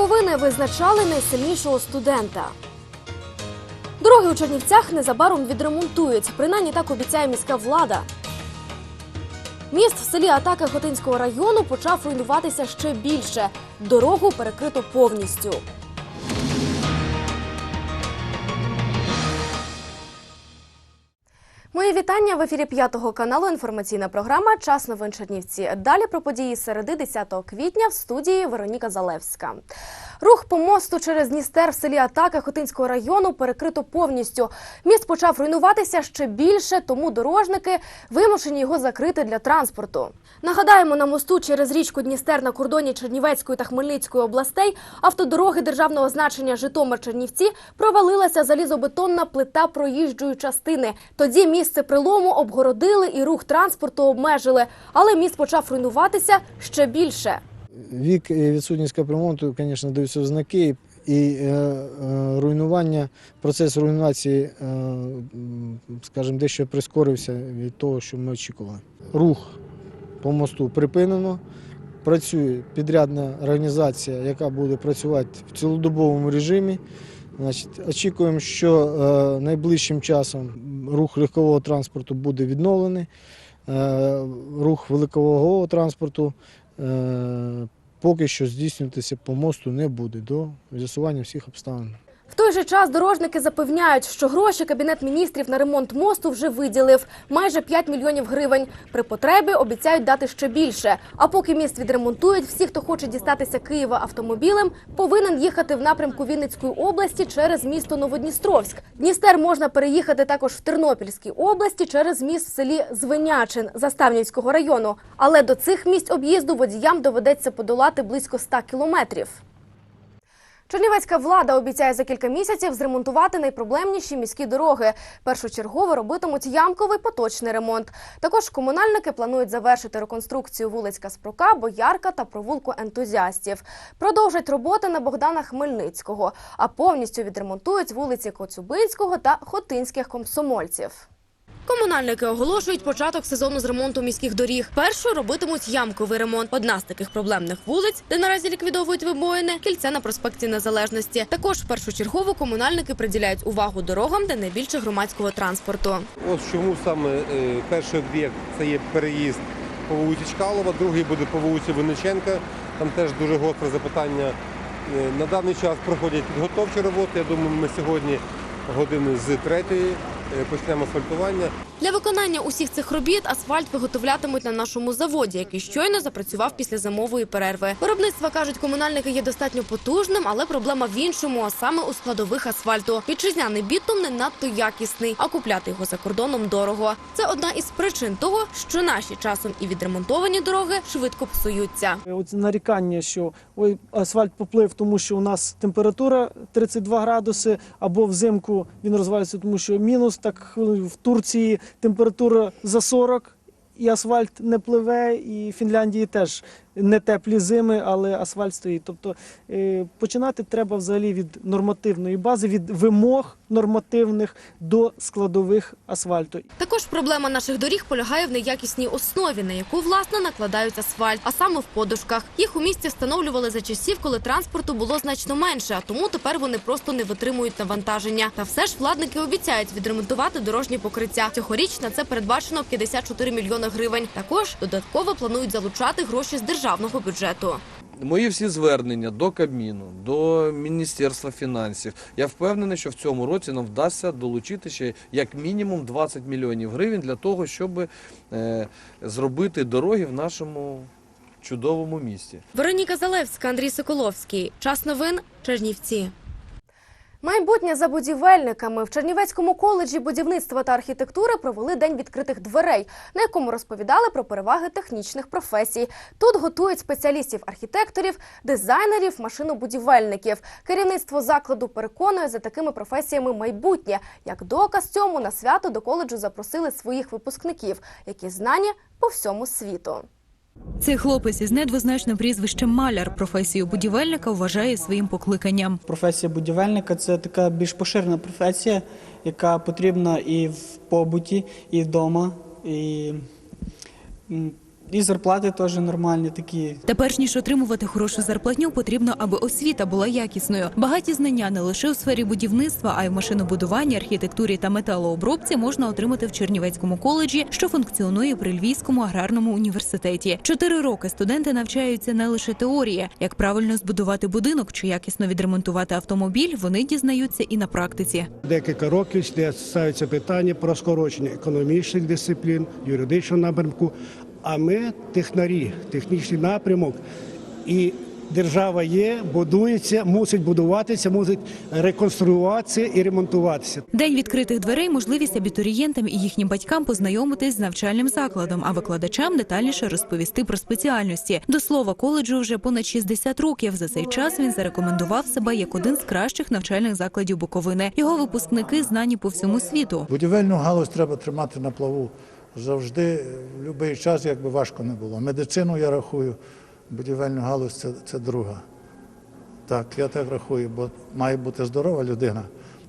Буковини визначали найсильнішого студента. Дороги у Чернівцях незабаром відремонтують. Принаймні так обіцяє міська влада. Міст в селі Атака Хотинського району почав руйнуватися ще більше. Дорогу перекрито повністю. Мої вітання в ефірі п'ятого каналу. Інформаційна програма Час новин Чернівці. Далі про події середи 10 квітня в студії Вероніка Залевська. Рух по мосту через Дністер в селі Атака Хотинського району перекрито повністю. Міст почав руйнуватися ще більше, тому дорожники вимушені його закрити для транспорту. Нагадаємо, на мосту через річку Дністер на кордоні Чернівецької та Хмельницької областей автодороги державного значення Житомир-Чернівці провалилася залізобетонна плита проїжджої частини. Тоді місце прилому обгородили і рух транспорту обмежили, але міст почав руйнуватися ще більше. Вік відсутність капремонту, звісно, даються знаки, і е, е, руйнування, процес руйнації, е, скажімо, дещо прискорився від того, що ми очікували. Рух по мосту припинено. Працює підрядна організація, яка буде працювати в цілодобовому режимі. Значить, очікуємо, що найближчим часом рух легкового транспорту буде відновлений, е, рух великового транспорту е, поки що здійснюватися по мосту не буде до з'ясування всіх обставин. В той же час дорожники запевняють, що гроші кабінет міністрів на ремонт мосту вже виділив майже 5 мільйонів гривень. При потребі обіцяють дати ще більше. А поки міст відремонтують, всі, хто хоче дістатися Києва автомобілем, повинен їхати в напрямку Вінницької області через місто Новодністровськ. Дністер можна переїхати також в Тернопільській області через міст в селі Звенячин Заставнівського району. Але до цих місць об'їзду водіям доведеться подолати близько 100 кілометрів. Чернівецька влада обіцяє за кілька місяців зремонтувати найпроблемніші міські дороги. Першочергово робитимуть ямковий поточний ремонт. Також комунальники планують завершити реконструкцію вулиць Каспрука, Боярка та провулку ентузіастів. Продовжать роботи на Богдана Хмельницького, а повністю відремонтують вулиці Коцюбинського та Хотинських комсомольців. Комунальники оголошують початок сезону з ремонту міських доріг. Першу робитимуть ямковий ремонт. Одна з таких проблемних вулиць, де наразі ліквідовують вибоїни, кільце на проспекті Незалежності. Також першочергово комунальники приділяють увагу дорогам, де найбільше громадського транспорту. Ось чому саме е, перший об'єкт це є переїзд по вулиці Чкалова, другий буде по вулиці Винниченка. Там теж дуже гостре запитання. Е, На даний час проходять підготовчі роботи. Я думаю, ми сьогодні години з третьої почнемо асфальтування. Для виконання усіх цих робіт асфальт виготовлятимуть на нашому заводі, який щойно запрацював після зимової перерви. Виробництво кажуть, комунальники є достатньо потужним, але проблема в іншому, а саме у складових асфальту. Вітчизняний бітум не надто якісний, а купляти його за кордоном дорого. Це одна із причин того, що наші часом і відремонтовані дороги швидко псуються. Оце нарікання, що ой, асфальт поплив, тому що у нас температура 32 градуси, або взимку він розвалюється, тому що мінус. Так в Турції температура за 40, і асфальт не пливе, і в Фінляндії теж не теплі зими, але асфальт стоїть. Тобто е, починати треба взагалі від нормативної бази, від вимог нормативних до складових асфальту. Також проблема наших доріг полягає в неякісній основі, на яку власне накладають асфальт, а саме в подушках. Їх у місті встановлювали за часів, коли транспорту було значно менше, а тому тепер вони просто не витримують навантаження. Та все ж владники обіцяють відремонтувати дорожні покриття. Цьогоріч на це передбачено 54 мільйони гривень. Також додатково планують залучати гроші з державного бюджету. Мої всі звернення до Кабміну, до Міністерства фінансів. Я впевнений, що в цьому році нам вдасться долучити ще як мінімум 20 мільйонів гривень для того, щоб е, зробити дороги в нашому чудовому місті. Вероніка Залевська, Андрій Соколовський. Час новин Чернівці. Майбутнє за будівельниками в Чернівецькому коледжі будівництва та архітектури провели день відкритих дверей, на якому розповідали про переваги технічних професій. Тут готують спеціалістів-архітекторів, дизайнерів, машинобудівельників. Керівництво закладу переконує за такими професіями майбутнє. Як доказ цьому на свято до коледжу запросили своїх випускників, які знані по всьому світу. Цей хлопець із недвозначним прізвищем Маляр професію будівельника вважає своїм покликанням. Професія будівельника це така більш поширена професія, яка потрібна і в побуті, і вдома. І І зарплати теж нормальні такі. Та перш ніж отримувати хорошу зарплатню, потрібно, аби освіта була якісною. Багаті знання не лише у сфері будівництва, а й в машинобудуванні, архітектурі та металообробці можна отримати в Чернівецькому коледжі, що функціонує при Львівському аграрному університеті. Чотири роки студенти навчаються не лише теорії, як правильно збудувати будинок чи якісно відремонтувати автомобіль. Вони дізнаються і на практиці. Декілька років де ставиться питання про скорочення економічних дисциплін, юридичного напрямку. А ми технарі, технічний напрямок, і держава є, будується, мусить будуватися, мусить реконструюватися і ремонтуватися. День відкритих дверей можливість абітурієнтам і їхнім батькам познайомитись з навчальним закладом, а викладачам детальніше розповісти про спеціальності. До слова, коледжу вже понад 60 років. За цей час він зарекомендував себе як один з кращих навчальних закладів Буковини. Його випускники знані по всьому світу. Будівельну галузь треба тримати на плаву завжди, в будь-який час, як би важко не було. Медицину я рахую, будівельну галузь це, це друга. Так, я так рахую, бо має бути здорова людина,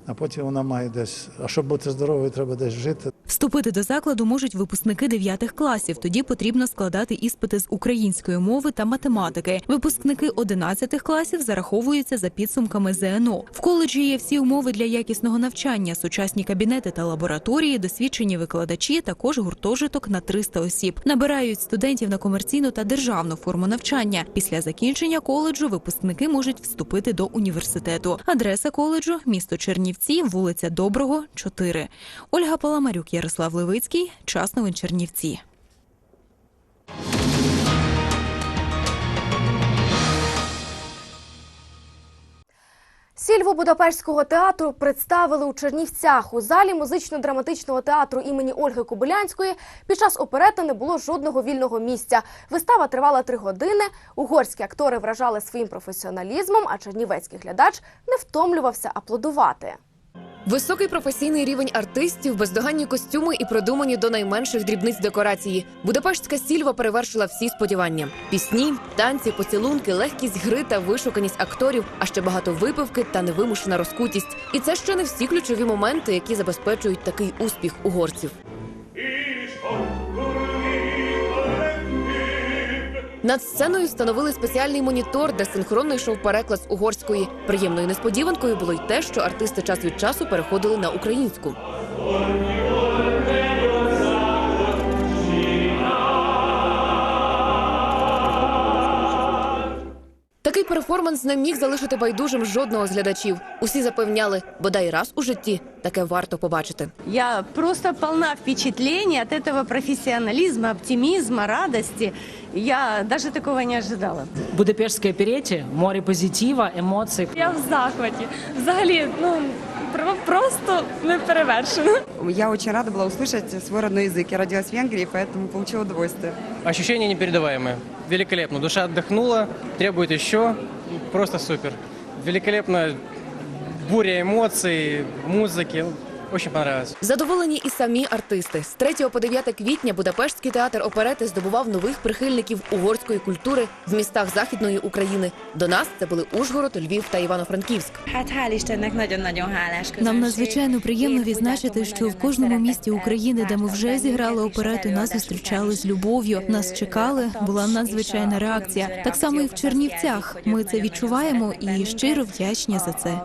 а потім вона має десь. А щоб бути здоровою, треба десь жити. Вступити до закладу можуть випускники 9 класів. Тоді потрібно складати іспити з української мови та математики. Випускники 11 класів зараховуються за підсумками ЗНО. В коледжі є всі умови для якісного навчання, сучасні кабінети та лабораторії, досвідчені викладачі, також гуртожиток на 300 осіб. Набирають студентів на комерційну та державну форму навчання. Після закінчення коледжу випускники можуть вступити до університету. Адреса коледжу місто Чернівці, вулиця Доброго, 4. Ольга Паламарюк, Ярослав Левицький. Час новин Чернівці. Сільву Будапештського театру представили у Чернівцях. У залі музично-драматичного театру імені Ольги Кобилянської під час оперети не було жодного вільного місця. Вистава тривала три години. Угорські актори вражали своїм професіоналізмом, а чернівецький глядач не втомлювався аплодувати. Високий професійний рівень артистів, бездоганні костюми і продумані до найменших дрібниць декорації. Будапештська сільва перевершила всі сподівання: пісні, танці, поцілунки, легкість гри та вишуканість акторів, а ще багато випивки та невимушена розкутість. І це ще не всі ключові моменти, які забезпечують такий успіх угорців. Над сценою встановили спеціальний монітор, де синхронно йшов переклад з угорської. Приємною несподіванкою було й те, що артисти час від часу переходили на українську. перформанс не міг залишити байдужим жодного з глядачів. Усі запевняли, бодай раз у житті таке варто побачити. Я просто полна впечатлений от этого профессионализма, оптимизма, радости. Я даже такого не ожидала. Будапештській опереті море позитива, емоцій. Я в захваті. Взагалі, ну про- просто не перевершено. Я очень рада была услышать свой родной язык. Я родилась в Венгрии, поэтому получила удовольствие. Ощущения непередаваемые. Великолепно. Душа отдохнула, требует еще. Просто супер. Великолепно. Буря эмоций, музыки. Очень понравилось. Задоволені і самі артисти. З 3 по 9 квітня Будапештський театр оперети здобував нових прихильників угорської культури в містах Західної України. До нас це були Ужгород, Львів та Івано-Франківськ. Нам надзвичайно приємно відзначити, що в кожному місті України, де ми вже зіграли оперету, нас зустрічали з любов'ю. Нас чекали, була надзвичайна реакція. Так само і в Чернівцях. Ми це відчуваємо і щиро вдячні за це.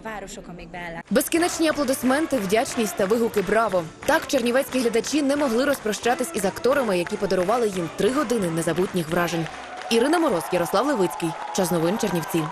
Безкінечні аплодисменти, вдячність та вигуки Браво! Так чернівецькі глядачі не могли розпрощатись із акторами, які подарували їм три години незабутніх вражень. Ірина Мороз, Ярослав Левицький. Час новин Чернівці.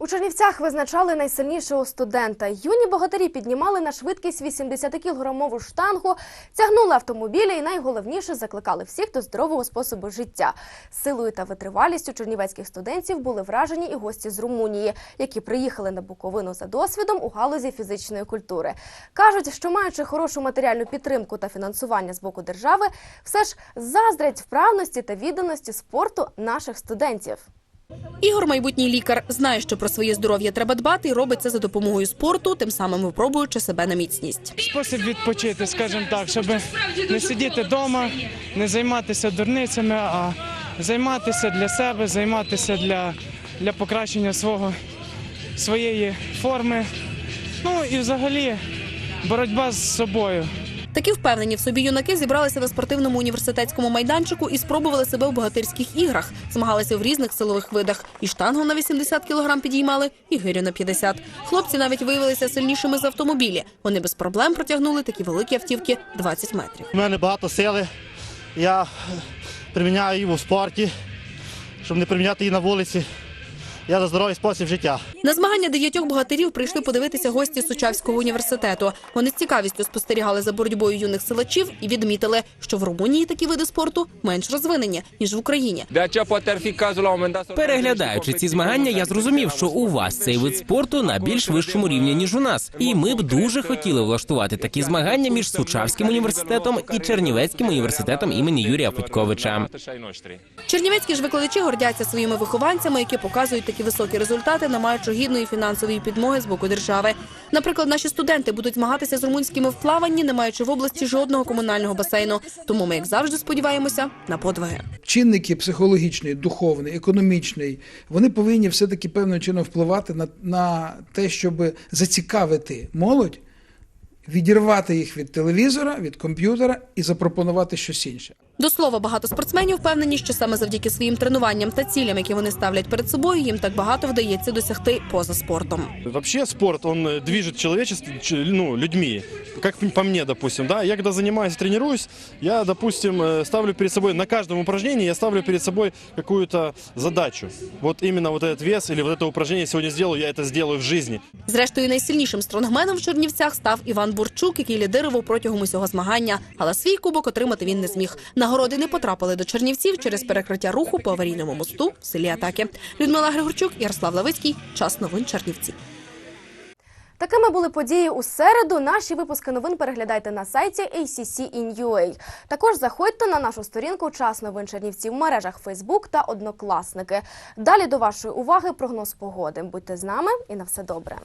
У Чернівцях визначали найсильнішого студента. Юні богатирі піднімали на швидкість 80-кілограмову штангу, тягнули автомобілі і найголовніше закликали всіх до здорового способу життя. Силою та витривалістю чернівецьких студентів були вражені і гості з Румунії, які приїхали на Буковину за досвідом у галузі фізичної культури. Кажуть, що маючи хорошу матеріальну підтримку та фінансування з боку держави, все ж заздрять вправності та відданості спорту наших студентів. Ігор, майбутній лікар, знає, що про своє здоров'я треба дбати і робить це за допомогою спорту, тим самим випробуючи себе на міцність. Спосіб відпочити, скажімо так, щоб не сидіти вдома, не займатися дурницями, а займатися для себе, займатися для, для покращення свого, своєї форми. Ну і взагалі боротьба з собою. Такі впевнені в собі юнаки зібралися на спортивному університетському майданчику і спробували себе в богатирських іграх. Змагалися в різних силових видах. І штангу на 80 кілограм підіймали, і гирю на 50. Хлопці навіть виявилися сильнішими за автомобілі. Вони без проблем протягнули такі великі автівки 20 метрів. У мене багато сили. Я приміняю її у спорті, щоб не приміняти її на вулиці. Я за здоровий спосіб життя. На змагання дев'ятьох богатирів прийшли подивитися гості Сучавського університету. Вони з цікавістю спостерігали за боротьбою юних силачів і відмітили, що в Румунії такі види спорту менш розвинені ніж в Україні. Переглядаючи ці змагання, я зрозумів, що у вас цей вид спорту на більш вищому рівні ніж у нас, і ми б дуже хотіли влаштувати такі змагання між Сучавським університетом і Чернівецьким університетом імені Юрія Федьковича. Чернівецькі ж викладачі гордяться своїми вихованцями, які показують такі високі результати, не маючи гідної фінансової підмоги з боку держави. Наприклад, наші студенти будуть змагатися з румунськими в плаванні, не маючи в області жодного комунального басейну. Тому ми, як завжди, сподіваємося на подвиги. чинники психологічний, духовний, економічний, вони повинні все-таки певним чином впливати на, на те, щоб зацікавити молодь, відірвати їх від телевізора, від комп'ютера і запропонувати щось інше. До слова, багато спортсменів впевнені, що саме завдяки своїм тренуванням та цілям, які вони ставлять перед собою, їм так багато вдається досягти поза спортом. Вообще спорт, он э, движет человечеством, ч- ну, людьми. Как по мне, допустим, да, я когда занимаюсь, тренируюсь, я, допустим, э, ставлю перед собой, на каждом упражнении я ставлю перед собой какую-то задачу. Вот именно вот этот вес или вот это упражнение сегодня сделаю, я это сделаю в жизни. Зрештою, найсильнішим стронгменом в Чернівцях став Іван Бурчук, який лідирував протягом усього змагання. Але свій кубок отримати він не зміг. Нагороди не потрапили до Чернівців через перекриття руху по аварійному мосту в селі Атаки. Людмила Григорчук, Ярослав Лавицький. Час новин Чернівці. Такими були події у середу. Наші випуски новин переглядайте на сайті ACC.in.ua. Також заходьте на нашу сторінку Час новин Чернівці в мережах Facebook та Однокласники. Далі до вашої уваги прогноз погоди. Будьте з нами і на все добре.